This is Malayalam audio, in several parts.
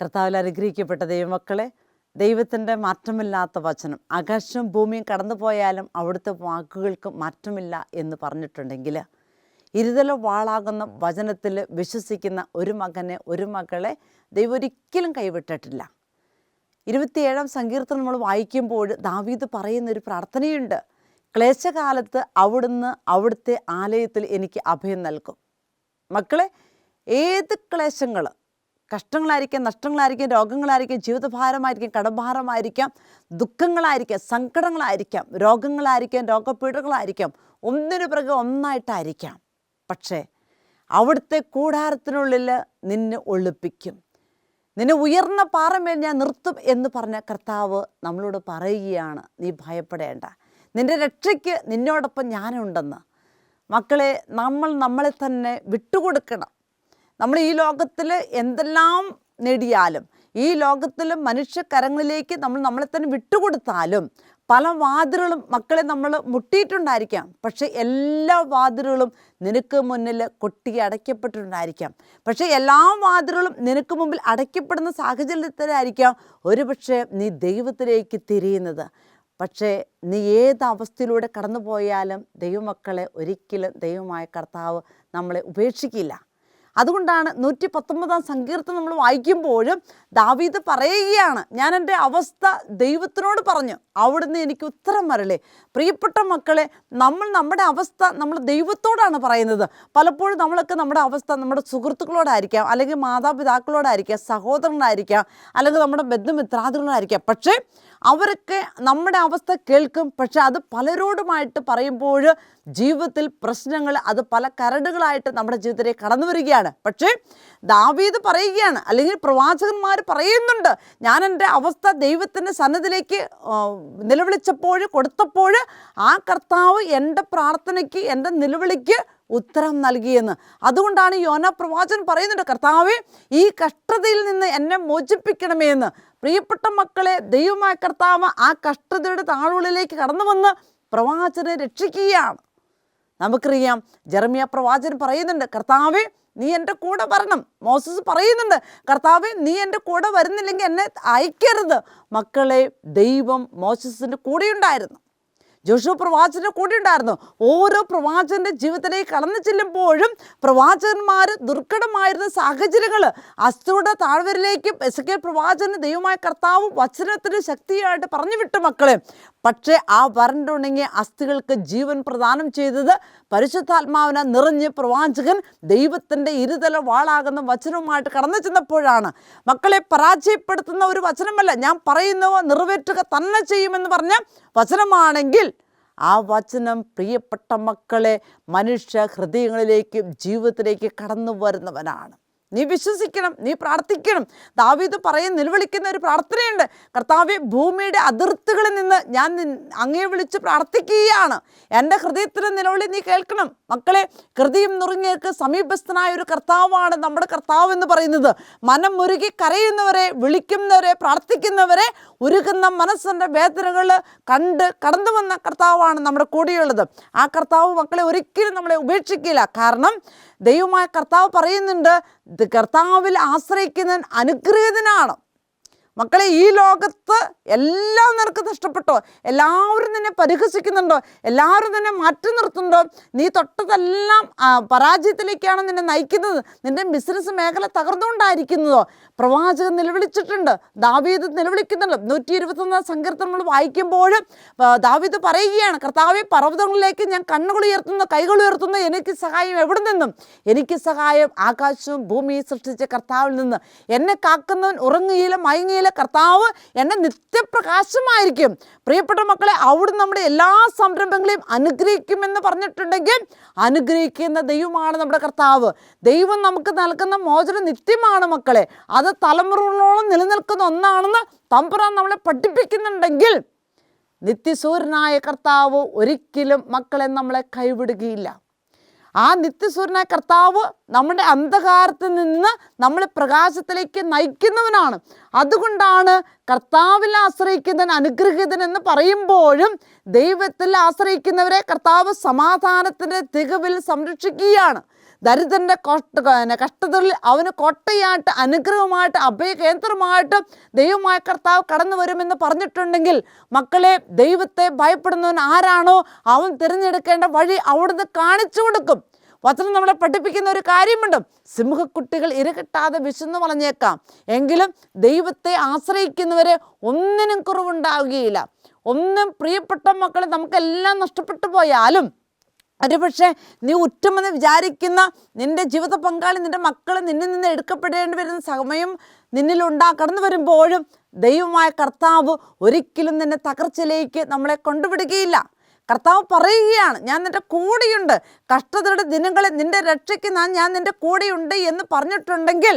കർത്താവിൽ അനുഗ്രഹിക്കപ്പെട്ട ദൈവമക്കളെ ദൈവത്തിന്റെ മാറ്റമില്ലാത്ത വചനം. ആകാശവും ഭൂമിയും കടന്നു പോയാലും അവിടുത്തെ വാക്കുകൾക്ക് മാറ്റമില്ല എന്ന് പറഞ്ഞിട്ടുണ്ടെങ്കിൽ ഇരുതല വാളാകുന്ന വചനത്തിൽ വിശ്വസിക്കുന്ന ഒരു മകനെ ഒരു മകളെ ദൈവം ഒരിക്കലും കൈവിട്ടിട്ടില്ല. ഇരുപത്തിയേഴാം സങ്കീർത്തനം നമ്മൾ വായിക്കുമ്പോൾ ദാവീദ് പറയുന്ന ഒരു പ്രാർത്ഥനയുണ്ട്. ക്ലേശകാലത്ത് അവിടുന്ന് അവിടുത്തെ ആലയത്തിൽ എനിക്ക് അഭയം നൽകും. മക്കളെ ഏത് ക്ലേശങ്ങൾ കഷ്ടങ്ങളായിരിക്കാം നഷ്ടങ്ങളായിരിക്കാം രോഗങ്ങളായിരിക്കാം ജീവിതഭാരമായിരിക്കാം കടഭാരമായിരിക്കാം ദുഃഖങ്ങളായിരിക്കാം സങ്കടങ്ങളായിരിക്കാം രോഗങ്ങളായിരിക്കാം രോഗപീഠകളായിരിക്കാം ഒന്നിനു പിറകെ ഒന്നായിട്ടായിരിക്കാം. പക്ഷേ അവിടുത്തെ കൂടാരത്തിനുള്ളിൽ നിന്നെ ഒളിപ്പിക്കും. നിന്നെ ഉയർന്ന പാറമേൽ ഞാൻ നിർത്തും എന്ന് പറഞ്ഞ കർത്താവ് നമ്മളോട് പറയുകയാണ് നീ ഭയപ്പെടേണ്ട. നിന്റെ രക്ഷയ്ക്ക് നിന്നോടൊപ്പം ഞാനുണ്ടെന്ന്. മക്കളെ നമ്മൾ നമ്മളെ തന്നെ വിട്ടുകൊടുക്കണം. നമ്മൾ ഈ ലോകത്തിൽ എന്തെല്ലാം നേടിയാലും ഈ ലോകത്തിൽ മനുഷ്യക്കരങ്ങളിലേക്ക് നമ്മൾ നമ്മളെ തന്നെ വിട്ടുകൊടുത്താലും പല വാതിലുകളും മക്കളെ നമ്മൾ മുട്ടിയിട്ടുണ്ടായിരിക്കാം. പക്ഷേ എല്ലാ വാതിലുകളും നിനക്ക് മുന്നിൽ കൊട്ടി അടയ്ക്കപ്പെട്ടിട്ടുണ്ടായിരിക്കാം. പക്ഷേ എല്ലാ വാതിലുകളും നിനക്ക് മുമ്പിൽ അടയ്ക്കപ്പെടുന്ന സാഹചര്യത്തിലായിരിക്കാം ഒരുപക്ഷെ നീ ദൈവത്തിലേക്ക് തിരിയുന്നത്. പക്ഷേ നീ ഏത് അവസ്ഥയിലൂടെ കടന്നു പോയാലും ദൈവമക്കളെ ഒരിക്കലും ദൈവമായ കർത്താവ് നമ്മളെ ഉപേക്ഷിക്കില്ല. അതുകൊണ്ടാണ് നൂറ്റി പത്തൊമ്പതാം സങ്കീർത്തനം നമ്മൾ വായിക്കുമ്പോഴും ദാവീദ് പറയുകയാണ് ഞാൻ എന്റെ അവസ്ഥ ദൈവത്തിനോട് പറഞ്ഞു. അവിടുന്ന് എനിക്ക് ഉത്തരം വരലേ പ്രിയപ്പെട്ട മക്കളെ നമ്മൾ നമ്മുടെ അവസ്ഥ നമ്മൾ ദൈവത്തോടാണ് പറയുന്നത്. പലപ്പോഴും നമ്മളൊക്കെ നമ്മുടെ അവസ്ഥ നമ്മുടെ സുഹൃത്തുക്കളോടായിരിക്കാം അല്ലെങ്കിൽ മാതാപിതാക്കളോടായിരിക്കാം സഹോദരങ്ങളായിരിക്കാം അല്ലെങ്കിൽ നമ്മുടെ ബന്ധുമിത്രാദികളോടായിരിക്കാം. പക്ഷേ അവരൊക്കെ നമ്മുടെ അവസ്ഥ കേൾക്കും. പക്ഷെ അത് പലരോടുമായിട്ട് പറയുമ്പോൾ ജീവിതത്തിൽ പ്രശ്നങ്ങൾ അത് പല കരടുകളായിട്ട് നമ്മുടെ ജീവിതത്തിലേക്ക് കടന്നു വരികയാണ്. പക്ഷേ ദാവീദ് പറയുകയാണ് അല്ലെങ്കിൽ പ്രവാചകന്മാർ പറയുന്നുണ്ട് ഞാൻ എന്റെ അവസ്ഥ ദൈവത്തിന്റെ സന്നദ്ധിലേക്ക് നിലവിളിച്ചപ്പോൾ കൊടുത്തപ്പോൾ ആ കർത്താവ് എന്റെ പ്രാർത്ഥനയ്ക്ക് എന്റെ നിലവിളിക്ക് ഉത്തരം നൽകിയെന്ന്. അതുകൊണ്ടാണ് യോന പ്രവാചൻ പറയുന്നുണ്ട് കർത്താവെ ഈ കഷ്ടതയിൽ നിന്ന് എന്നെ മോചിപ്പിക്കണമേ എന്ന്. പ്രിയപ്പെട്ട മക്കളെ ദൈവമായ കർത്താവ് ആ കഷ്ടതയുടെ താഴ്വുള്ളിലേക്ക് കടന്നു വന്ന് പ്രവാചനെ രക്ഷിക്കുകയാണ്. നമുക്കറിയാം ജെറമിയ പ്രവാചൻ പറയുന്നുണ്ട് കർത്താവെ നീ എന്റെ കൂടെ വരണം. മോസസ് പറയുന്നുണ്ട് കർത്താവെ നീ എന്റെ കൂടെ വരുന്നില്ലെങ്കിൽ എന്നെ അയക്കരുത്. മക്കളെ ദൈവം മോസസിന്റെ കൂടെയുണ്ടായിരുന്നു. ജോഷു പ്രവാചകന്റെ കൂടെ ഉണ്ടായിരുന്നു. ഓരോ പ്രവാചകന്റെ ജീവിതത്തിലേക്ക് കടന്നു ചെല്ലുമ്പോഴും പ്രവാചകന്മാർ ദുർഘടമായിരുന്ന സാഹചര്യങ്ങൾ അസ്ഥിയുടെ താഴ്വരയിലേക്കും എസ് കെ പ്രവാചകന് ദൈവമായ കർത്താവും വചനത്തിന് ശക്തിയായിട്ട് പറഞ്ഞു വിട്ടു മക്കളെ. പക്ഷേ ആ വരണ്ടുണങ്ങിയ അസ്ഥികൾക്ക് ജീവൻ പ്രദാനം ചെയ്തത് പരിശുദ്ധാത്മാവിനെ നിറഞ്ഞ് പ്രവാചകൻ ദൈവത്തിന്റെ ഇരുതല വാളാകുന്ന വചനവുമായിട്ട് കടന്നു ചെന്നപ്പോഴാണ്. മക്കളെ പരാജയപ്പെടുത്തുന്ന ഒരു വചനമല്ല. ഞാൻ പറയുന്നവ നിറവേറ്റുക തന്നെ ചെയ്യുമെന്ന് പറഞ്ഞ വചനമാണെങ്കിൽ ആ വചനം പ്രിയപ്പെട്ട മക്കളെ മനുഷ്യ ഹൃദയങ്ങളിലേക്കും ജീവിതത്തിലേക്ക് കടന്നു വരുന്നവനാണ്. നീ വിശ്വസിക്കണം നീ പ്രാർത്ഥിക്കണം. ദാവീദ് പറയും നിലവിളിക്കുന്ന ഒരു പ്രാർത്ഥനയുണ്ട്. കർത്താവ് ഭൂമിയുടെ അതിർത്തികളിൽ നിന്ന് ഞാൻ അങ്ങേ അങ്ങയെ വിളിച്ച് പ്രാർത്ഥിക്കുകയാണ്. എന്റെ ഹൃദയത്തിന് നിലവിളി നീ കേൾക്കണം. മക്കളെ ഹൃദയം നുറുങ്ങിയേക്ക് സമീപസ്ഥനായ ഒരു കർത്താവാണ് നമ്മുടെ കർത്താവ് എന്ന് പറയുന്നത്. മനം മുരുകി കരയുന്നവരെ വിളിക്കുന്നവരെ പ്രാർത്ഥിക്കുന്നവരെ ഉരുകുന്ന മനസ്സിന്റെ വേദനകൾ കണ്ട് കടന്നു വന്ന കർത്താവാണ് നമ്മുടെ കൂടെയുള്ളത്. ആ കർത്താവ് മക്കളെ ഒരിക്കലും നമ്മളെ ഉപേക്ഷിക്കില്ല. കാരണം ദൈവമായ കർത്താവ് പറയുന്നുണ്ട് കർത്താവിൽ ആശ്രയിക്കുന്നവൻ അനുഗ്രഹീതനാണ്. മക്കളെ ഈ ലോകത്ത് എല്ലാം നിനക്ക് നഷ്ടപ്പെട്ടോ? എല്ലാവരും നിന്നെ പരിഹസിക്കുന്നുണ്ടോ? എല്ലാവരും നിന്നെ മാറ്റി നിർത്തുന്നുണ്ടോ? നീ തൊട്ടതെല്ലാം പരാജയത്തിലേക്കാണ് നിന്നെ നയിക്കുന്നത്. നിന്റെ ബിസിനസ് മേഖല തകർന്നുകൊണ്ടായിരിക്കുന്നതോ? പ്രവാചകൻ നിലവിളിച്ചിട്ടുണ്ട് ദാവീദ് നിലവിളിക്കുന്നുണ്ട്. നൂറ്റി ഇരുപത്തൊന്നാം സങ്കീർത്തനം നമ്മൾ വായിക്കുമ്പോൾ ദാവീദ് പറയുകയാണ് കർത്താവെ പർവതങ്ങളിലേക്ക് ഞാൻ കൈകൾ ഉയർത്തുന്നു എനിക്ക് സഹായം എവിടെ നിന്നും? എനിക്ക് സഹായം ആകാശവും ഭൂമിയും സൃഷ്ടിച്ച കർത്താവിൽ നിന്ന്. എന്നെ കാക്കുന്നവൻ ഉറങ്ങുകയില്ല മയങ്ങിയില്ല കർത്താവ് എന്നെ നിത്യപ്രകാശമായിരിക്കും. പ്രിയപ്പെട്ട മക്കളെ അവിടെ നമ്മുടെ എല്ലാ സംരംഭങ്ങളെയും അനുഗ്രഹിക്കുമെന്ന് പറഞ്ഞിട്ടുണ്ടെങ്കിൽ അനുഗ്രഹിക്കുന്ന ദൈവമാണ് നമ്മുടെ കർത്താവ്. ദൈവം നമുക്ക് നൽകുന്ന മോചനം നിത്യമാണ് മക്കളെ. അത് തലമുറകളോളം നിലനിൽക്കുന്ന ഒന്നാണെന്ന് തമ്പുരാൻ നമ്മളെ പഠിപ്പിക്കുന്നുണ്ടെങ്കിൽ നിത്യസൂര്യനായ കർത്താവ് ഒരിക്കലും മക്കളെ നമ്മളെ കൈവിടുകയില്ല. ആ നിത്യസൂര്യനായ കർത്താവ് നമ്മുടെ അന്ധകാരത്തിൽ നിന്ന് നമ്മളെ പ്രകാശത്തിലേക്ക് നയിക്കുന്നവനാണ്. അതുകൊണ്ടാണ് കർത്താവിൽ ആശ്രയിക്കുന്നവൻ അനുഗ്രഹീതൻ എന്ന് പറയുമ്പോഴും ദൈവത്തിൽ ആശ്രയിക്കുന്നവരെ കർത്താവ് സമാധാനത്തിന്റെ തികവിൽ സംരക്ഷിക്കുകയാണ്. ദരിദ്രന്റെ കഷ്ടതകളിൽ അവന് കൊട്ടയായിട്ട് അനുഗ്രഹമായിട്ട് അഭയകേന്ദ്രമായിട്ട് ദൈവമായ കർത്താവ് കടന്നു വരുമെന്ന് പറഞ്ഞിട്ടുണ്ടെങ്കിൽ മക്കളെ ദൈവത്തെ ഭയപ്പെടുന്നവൻ ആരാണോ അവൻ തിരഞ്ഞെടുക്കേണ്ട വഴി അവിടുന്ന് കാണിച്ചു കൊടുക്കും. വചനം നമ്മളെ പഠിപ്പിക്കുന്ന ഒരു കാര്യമുണ്ട്. സിംഹക്കുട്ടികൾ ഇരകിട്ടാതെ വിശന്നു വളഞ്ഞേക്കാം. എങ്കിലും ദൈവത്തെ ആശ്രയിക്കുന്നവരെ ഒന്നിനും കുറവുണ്ടാവുകയില്ല. ഒന്നും പ്രിയപ്പെട്ട മക്കളെ നമുക്കെല്ലാം നഷ്ടപ്പെട്ടു പോയാലും ഒരുപക്ഷെ നീ ഉറ്റമെന്ന് വിചാരിക്കുന്ന നിന്റെ ജീവിത പങ്കാളി നിന്റെ മക്കൾ നിന്നിൽ നിന്ന് എടുക്കപ്പെടേണ്ടി വരുന്ന സമയം നിന്നിലുണ്ടാ കടന്നു വരുമ്പോഴും ദൈവമായ കർത്താവ് ഒരിക്കലും നിന്നെ തകർച്ചയിലേക്ക് നമ്മളെ കൊണ്ടുവിടുകയില്ല. കർത്താവ് പറയുകയാണ് ഞാൻ നിന്റെ കൂടെയുണ്ട്. കഷ്ടതയുടെ ദിനങ്ങളെ നിന്റെ രക്ഷയ്ക്ക് ഞാൻ ഞാൻ നിന്റെ കൂടെയുണ്ട് എന്ന് പറഞ്ഞിട്ടുണ്ടെങ്കിൽ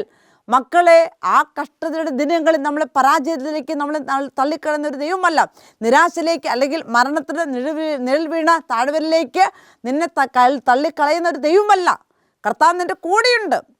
മക്കളെ ആ കഷ്ടതയുടെ ദിനങ്ങളിൽ നമ്മളെ പരാജയത്തിലേക്ക് നമ്മൾ തള്ളിക്കളയുന്ന ഒരു ദൈവമല്ല. നിരാശയിലേക്ക് അല്ലെങ്കിൽ മരണത്തിന്റെ നിഴൽ നിഴൽ വീണ താഴ്വരയിലേക്ക് നിന്നെ തള്ളിക്കളയുന്ന ഒരു ദൈവമല്ല. കർത്താവ് നിന്റെ കൂടെയുണ്ട്.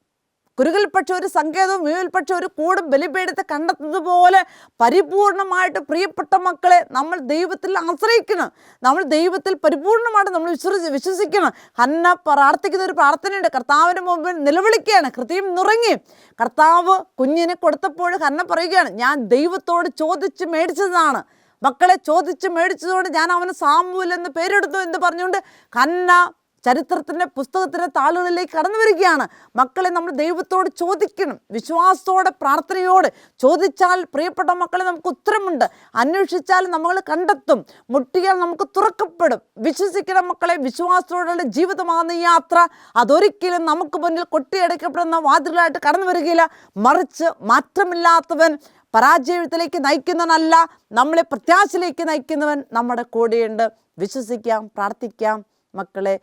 കുരുകിൽപ്പെട്ട ഒരു സങ്കേതവും വീവിൽ പക്ഷെ ഒരു കൂടും ബലിപീഠത്തെ കണ്ടെത്തുന്നതുപോലെ പരിപൂർണമായിട്ട് പ്രിയപ്പെട്ട മക്കളെ നമ്മൾ ദൈവത്തിൽ ആശ്രയിക്കണം. നമ്മൾ ദൈവത്തിൽ പരിപൂർണമായിട്ട് നമ്മൾ വിശ്വസി വിശ്വസിക്കണം. ഹന്ന പ്രാർത്ഥിക്കുന്ന ഒരു പ്രാർത്ഥനയുണ്ട്. കർത്താവിന്റെ മുമ്പിൽ നിലവിളിക്കുകയാണ്. കൃത്യം നിറങ്ങി. കർത്താവ് കുഞ്ഞിനെ കൊടുത്തപ്പോൾ ഹന്ന പറയുകയാണ് ഞാൻ ദൈവത്തോട് ചോദിച്ച് മേടിച്ചതാണ്. മക്കളെ ചോദിച്ച് മേടിച്ചതുകൊണ്ട് ഞാൻ അവന് സാമൂൽ എന്ന് പേരെടുത്തു എന്ന് പറഞ്ഞുകൊണ്ട് ഹന്ന ചരിത്രത്തിന്റെ പുസ്തകത്തിന്റെ താളുകളിലേക്ക് കടന്നു വരികയാണ്. മക്കളെ നമ്മൾ ദൈവത്തോട് ചോദിക്കണം. വിശ്വാസത്തോടെ പ്രാർത്ഥനയോട് ചോദിച്ചാൽ പ്രിയപ്പെട്ട മക്കളെ നമുക്ക് ഉത്തരമുണ്ട്. അന്വേഷിച്ചാൽ നമ്മൾ കണ്ടെത്തും. മുട്ടിയാൽ നമുക്ക് തുറക്കപ്പെടും. വിശ്വസിക്കണം മക്കളെ വിശ്വാസത്തോടുള്ള ജീവിതമാകുന്ന ഈ യാത്ര അതൊരിക്കലും നമുക്ക് മുന്നിൽ കൊട്ടിയടക്കപ്പെടുന്ന വാതിലായിട്ട് കടന്നു വരികയില്ല. മറിച്ച് മാറ്റമില്ലാത്തവൻ പരാജയത്തിലേക്ക് നയിക്കുന്നവനല്ല നമ്മളെ പ്രത്യാശയിലേക്ക് നയിക്കുന്നവൻ നമ്മുടെ കൂടെയുണ്ട്. വിശ്വസിക്കാം പ്രാർത്ഥിക്കാം മക്കളെ.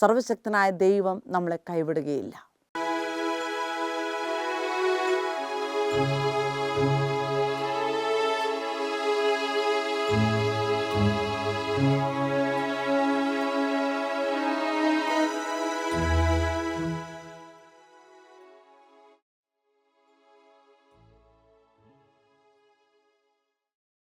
സർവശക്തനായ ദൈവം നമ്മളെ കൈവിടുകയില്ല.